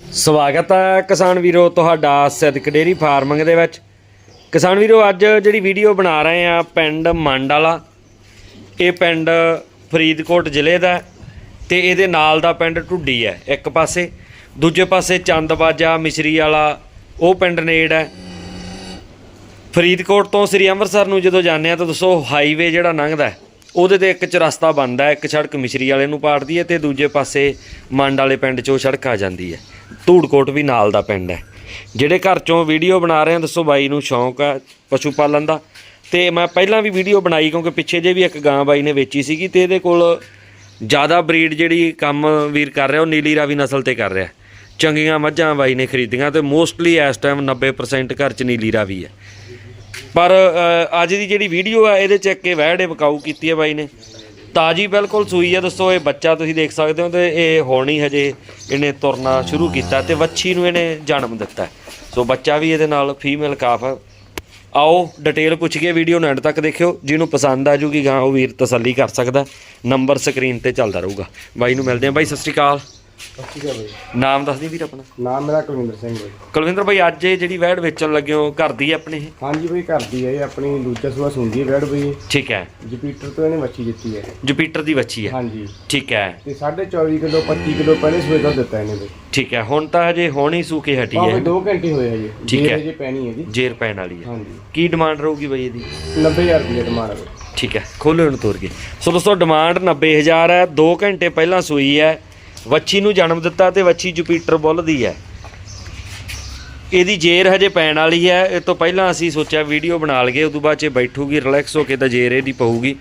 ਸਵਾਗਤ ਹੈ ਕਿਸਾਨ ਵੀਰੋ ਤੁਹਾਡਾ ਸਿੱਧਕ ਡੇਰੀ ਫਾਰਮਿੰਗ ਦੇ ਵਿੱਚ। ਕਿਸਾਨ ਵੀਰੋ, ਅੱਜ ਜਿਹੜੀ ਵੀਡੀਓ ਬਣਾ ਰਹੇ ਆ ਪਿੰਡ ਮੰਡ ਵਾਲਾ ਇਹ ਪਿੰਡ ਫਰੀਦਕੋਟ ਜ਼ਿਲ੍ਹੇ ਦਾ ਹੈ ਤੇ ਇਹਦੇ ਨਾਲ ਦਾ ਪਿੰਡ ਢੁੱਡੀ ਹੈ, ਇੱਕ ਪਾਸੇ। ਦੂਜੇ ਪਾਸੇ ਚੰਦਬਾਜਾ ਮਿਸਰੀ ਵਾਲਾ, ਉਹ ਪਿੰਡ ਨੇੜ ਹੈ। ਫਰੀਦਕੋਟ ਤੋਂ ਸ੍ਰੀ ਅੰਮ੍ਰਿਤਸਰ ਨੂੰ ਜਦੋਂ ਜਾਂਦੇ ਆ ਤਾਂ ਦੱਸੋ ਹਾਈਵੇ ਜਿਹੜਾ ਲੰਘਦਾ ਉਹਦੇ ਤੇ ਇੱਕ ਚਰਸਤਾ ਬਣਦਾ ਇੱਕ ਸੜਕ ਮਿਸਰੀ ਵਾਲੇ ਨੂੰ ਪਾੜਦੀ ਹੈ ਤੇ ਦੂਜੇ ਪਾਸੇ ਮੰਡ ਵਾਲੇ ਪਿੰਡ 'ਚੋਂ ਸੜਕ ਆ ਜਾਂਦੀ ਹੈ। ਧੂੜਕੋਟ ਵੀ ਨਾਲ ਦਾ ਪਿੰਡ ਹੈ। ਜਿਹੜੇ ਘਰ 'ਚੋਂ ਵੀਡੀਓ ਬਣਾ ਰਹੇ ਆ ਦੱਸੋ ਬਾਈ ਨੂੰ ਸ਼ੌਂਕ ਹੈ ਪਸ਼ੂ ਪਾਲਣ ਦਾ। ਤੇ ਮੈਂ ਪਹਿਲਾਂ ਵੀ ਵੀਡੀਓ ਬਣਾਈ, ਕਿਉਂਕਿ ਪਿੱਛੇ ਜੇ ਵੀ ਇੱਕ ਗਾਂ ਬਾਈ ਨੇ ਵੇਚੀ ਸੀਗੀ ਤੇ ਇਹਦੇ ਕੋਲ ਜ਼ਿਆਦਾ ਬਰੀਡ ਜਿਹੜੀ ਕੰਮ ਵੀਰ ਕਰ ਰਿਹਾ, ਉਹ ਨੀਲੀ ਰਾਵੀ ਨਸਲ ਤੇ ਕਰ ਰਿਹਾ। ਚੰਗੀਆਂ ਮੱਝਾਂ ਬਾਈ ਨੇ ਖਰੀਦੀਆਂ ਤੇ ਮੋਸਟਲੀ ਇਸ ਟਾਈਮ 90% ਘਰ 'ਚ ਨੀਲੀ ਰਾਵੀ ਹੈ। ਪਰ ਅ, ਅੱਜ ਦੀ ਜਿਹੜੀ ਵੀਡੀਓ ਆ ਇਹਦੇ ਚ ਇੱਕ ਇਹ ਵਹਿੜੇ ਬਕਾਊ ਕੀਤੀ ਹੈ ਬਾਈ ਨੇ। ਤਾਜੀ ਬਿਲਕੁਲ ਸੂਈ ਹੈ ਦੱਸੋ ਇਹ ਬੱਚਾ ਤੁਸੀਂ ਦੇਖ ਸਕਦੇ ਹੋ ਤੇ ਇਹ ਹੋਣੀ ਹਜੇ ਇਹਨੇ ਤੁਰਨਾ ਸ਼ੁਰੂ ਕੀਤਾ ਤੇ ਵੱਛੀ ਨੂੰ ਇਹਨੇ ਜਨਮ ਦਿੱਤਾ। ਸੋ ਬੱਚਾ ਵੀ ਇਹਦੇ ਨਾਲ ਫੀਮੇਲ ਕਾਫ ਹੈ। ਆਓ ਡਿਟੇਲ ਪੁੱਛ ਕੇ ਵੀਡੀਓ ਨੂੰ ਐਂਡ ਤੱਕ ਦੇਖਿਓ। ਜਿਹਨੂੰ ਪਸੰਦ ਆ ਜੂਗੀ ਗਾਂ ਉਹ ਵੀਰ ਤਸੱਲੀ ਕਰ ਸਕਦਾ। ਨੰਬਰ ਸਕਰੀਨ ਤੇ ਚੱਲਦਾ ਰਹੂਗਾ। ਬਾਈ ਨੂੰ ਮਿਲਦੇ ਆ ਬਾਈ ਸਤਿ ਸ਼੍ਰੀ ਅਕਾਲ। ਬਾਈ ਨਾਮ ਦੱਸ ਦੀ ਵੀਰ ਆਪਣਾ। ਨਾਮ ਮੇਰਾ ਕੁਲਵਿੰਦਰ ਸਿੰਘ ਬਾਈ ਕੁਲਵਿੰਦਰ ਬਾਈ ਅੱਜ ਇਹ ਜਿਹੜੀ ਵਹਿੜ ਵੇਚਣ ਲੱਗੇ ਹੋ ਘਰ ਦੀ ਹੈ ਆਪਣੀ ਇਹ? ਹਾਂਜੀ ਬਾਈ ਘਰ ਦੀ ਹੈ ਇਹ ਆਪਣੀ ਦੂਜਾ ਸੂਆ ਸੁੰਦੀ ਹੈ ਬੈਡ ਬਾਈ। ਠੀਕ ਹੈ। ਜੁਪੀਟਰ ਤੋਂ ਇਹਨੇ ਵੱਛੀ ਦਿੱਤੀ ਹੈ। ਜੁਪੀਟਰ ਦੀ ਵੱਛੀ ਹੈ। ਹਾਂਜੀ। ਠੀਕ ਹੈ। ਤੇ 24.5 ਕਿਲੋ 25 ਕਿਲੋ ਪਹਿਲੇ ਸੂਏ ਦਾ ਦਿੱਤਾ ਇਹਨੇ ਬਾਈ। ਠੀਕ ਹੈ। ਹੁਣ ਤਾਂ ਹਜੇ ਹੋਣੀ ਸੂਕੇ ਹਟੀ ਭਾਵੇਂ ਹੈ। 2 ਘੰਟੇ ਹੋਏ ਹਜੇ। ਠੀਕ ਹੈ। ਹਜੇ ਪੈਣੀ ਹੈ ਜੀ। ਜੇਰ ਪੈਣ ਵਾਲੀ ਹੈ। ਹਾਂਜੀ। ਕੀ ਡਿਮਾਂਡ ਰਹੂਗੀ ਬਈ ਇਹਦੀ? 90000 ਰੁਪਏ ਡਿਮਾਂਡ ਹੈ। ਠੀਕ ਹੈ। ਖੋਲੋ ਇਹਨੂੰ ਤੋਰ ਕੇ। ਸੋ ਦੋਸਤੋ ਡਿਮਾਂਡ 90000 ਹੈ। 2 ਘੰਟੇ ਪਹਿਲਾਂ ਸੂਈ ਹੈ। ਵੱਛੀ ਨੂੰ ਜਨਮ ਦਿੱਤਾ ਤੇ ਵੱਛੀ ਜੁਪੀਟਰ ਬੁੱਲ ਦੀ ਹੈ। ਇਹਦੀ ਜੇਰ ਹਜੇ ਪੈਣ ਵਾਲੀ ਹੈ। ਇਹ ਤੋਂ ਪਹਿਲਾਂ ਅਸੀਂ ਸੋਚਿਆ ਵੀਡੀਓ ਬਣਾ ਲਈਏ, ਉਦੋਂ ਬਾਅਦ ਚ ਬੈਠੂਗੀ ਰਿਲੈਕਸ ਹੋ ਕੇ ਤਾਂ ਜੇਰ ਇਹਦੀ ਪਊਗੀ।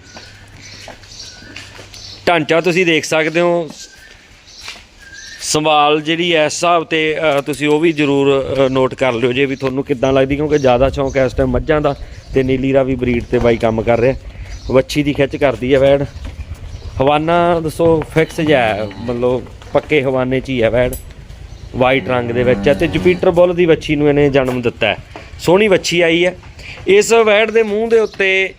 ਢਾਂਚਾ ਤੁਸੀਂ ਦੇਖ ਸਕਦੇ ਹੋ। ਸੰਭਾਲ ਜਿਹੜੀ ਐ ਇਸ ਹਿਸਾਬ ਤੇ ਤੁਸੀਂ ਉਹ ਵੀ ਜ਼ਰੂਰ ਨੋਟ ਕਰ ਲਿਓ ਜੇ ਵੀ ਤੁਹਾਨੂੰ ਕਿੱਦਾਂ ਲੱਗਦੀ, ਕਿਉਂਕਿ ਜ਼ਿਆਦਾ ਸ਼ੌਂਕ ਹੈ ਇਸ ਟਾਈਮ ਮੱਝਾਂ ਦਾ ਤੇ ਨੀਲੀ ਦਾ ਵੀ ਬਰੀਡ ਤੇ ਬਾਈ ਕੰਮ ਕਰ ਰਿਹਾ। ਵੱਛੀ ਦੀ ਖਿੱਚ ਕਰਦੀ ਹੈ ਵੈੜ। ਹਵਾਨਾ ਦੱਸੋ ਫਿਕਸ ਜਿਹਾ ਹੈ, ਮਤਲਬ ਪੱਕੇ ਹਵਾਨੇ 'ਚ ਹੀ ਹੈ ਵੈੜ। ਵਾਈਟ ਰੰਗ ਦੇ ਵਿੱਚ ਹੈ ਤੇ ਜੁਪੀਟਰ ਬੁੱਲ ਦੀ ਵੱਛੀ ਨੂੰ ਇਹਨੇ ਜਨਮ ਦਿੱਤਾ ਹੈ। ਸੋਹਣੀ ਵੱਛੀ ਆਈ ਹੈ। ਇਸ ਵੈੜ ਦੇ ਮੂੰਹ ਦੇ ਉੱਤੇ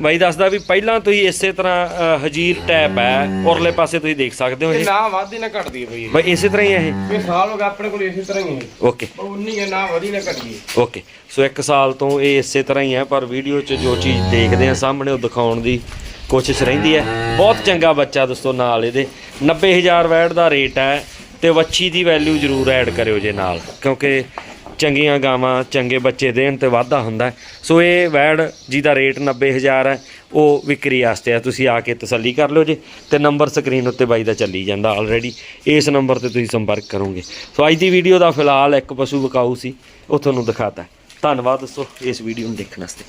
ਬਾਈ ਦੱਸਦਾ ਵੀ ਪਹਿਲਾਂ ਤੁਸੀਂ ਇਸੇ ਤਰ੍ਹਾਂ ਅ, ਹਜੀਰ ਟੈਪ ਹੈ। ਔਰਲੇ ਪਾਸੇ ਤੁਸੀਂ ਦੇਖ ਸਕਦੇ ਹੋ ਇਹ ਇਹ। ਨਾ ਵੱਧਦੀ ਨਾ ਘਟਦੀ ਹੈ ਬਾਈ ਬਾਈ ਇਸੇ ਤਰ੍ਹਾਂ ਹੀ ਹੈ ਇਹ। ਇਹ ਸਾਲ ਹੋ ਗਿਆ ਆਪਣੇ ਕੋਲ ਇਸੇ ਤਰ੍ਹਾਂ ਹੀ ਹੈ। ਓਕੇ। ਉਨੀ ਹੈ ਨਾ ਵਧੀ ਨਾ ਘਟੀ ਓਕੇ। ਸੋ ਇੱਕ ਸਾਲ ਤੋਂ ਇਹ ਇਸੇ ਤਰ੍ਹਾਂ ਹੀ ਹੈ ਪਰ ਵੀਡੀਓ 'ਚ ਜੋ ਚੀਜ਼ ਦੇਖਦੇ ਆ ਸਾਹਮਣੇ ਉਹ ਦਿਖਾਉਣ ਦੀ ਕੋਸ਼ਿਸ਼ ਰਹਿੰਦੀ ਹੈ। ਬਹੁਤ ਚੰਗਾ ਬੱਚਾ ਦੋਸਤੋ ਨਾਲ ਇਹਦੇ। 90000 ਵੈਟ ਦਾ ਰੇਟ ਹੈ ਤੇ ਵੱਛੀ ਦੀ ਵੈਲਿਊ ਜ਼ਰੂਰ ਐਡ ਕਰਿਓ ਜੇ ਨਾਲ। ਕਿਉਂਕਿ ਚੰਗੀਆਂ ਗਾਵਾਂ ਚੰਗੇ ਬੱਚੇ ਦੇਣ ਤੇ ਵਾਧਾ ਹੁੰਦਾ ਸੋ ਇਹ ਵੈੜ ਜਿਹਦਾ ਰੇਟ 90000 ਹੈ, ਉਹ ਵਿਕਰੀ ਵਾਸਤੇ ਹੈ। ਤੁਸੀਂ ਆ ਕੇ ਤਸੱਲੀ ਕਰ ਲਿਓ ਜੇ ਤੇ ਨੰਬਰ ਸਕਰੀਨ ਉੱਤੇ ਬਾਈ ਦਾ ਚੱਲੀ ਜਾਂਦਾ ਆਲਰੇਡੀ ਇਸ ਨੰਬਰ ਤੇ ਤੁਸੀਂ ਸੰਪਰਕ ਕਰੋਗੇ। ਸੋ ਅੱਜ ਦੀ ਵੀਡੀਓ ਦਾ ਫਿਲਹਾਲ ਇੱਕ ਪਸ਼ੂ ਵਿਕਾਊ ਸੀ, ਉਹ ਤੁਹਾਨੂੰ ਦਿਖਾਤਾ ਧੰਨਵਾਦ ਦੋਸਤੋ ਇਸ ਵੀਡੀਓ ਨੂੰ ਦੇਖਣ ਵਾਸਤੇ।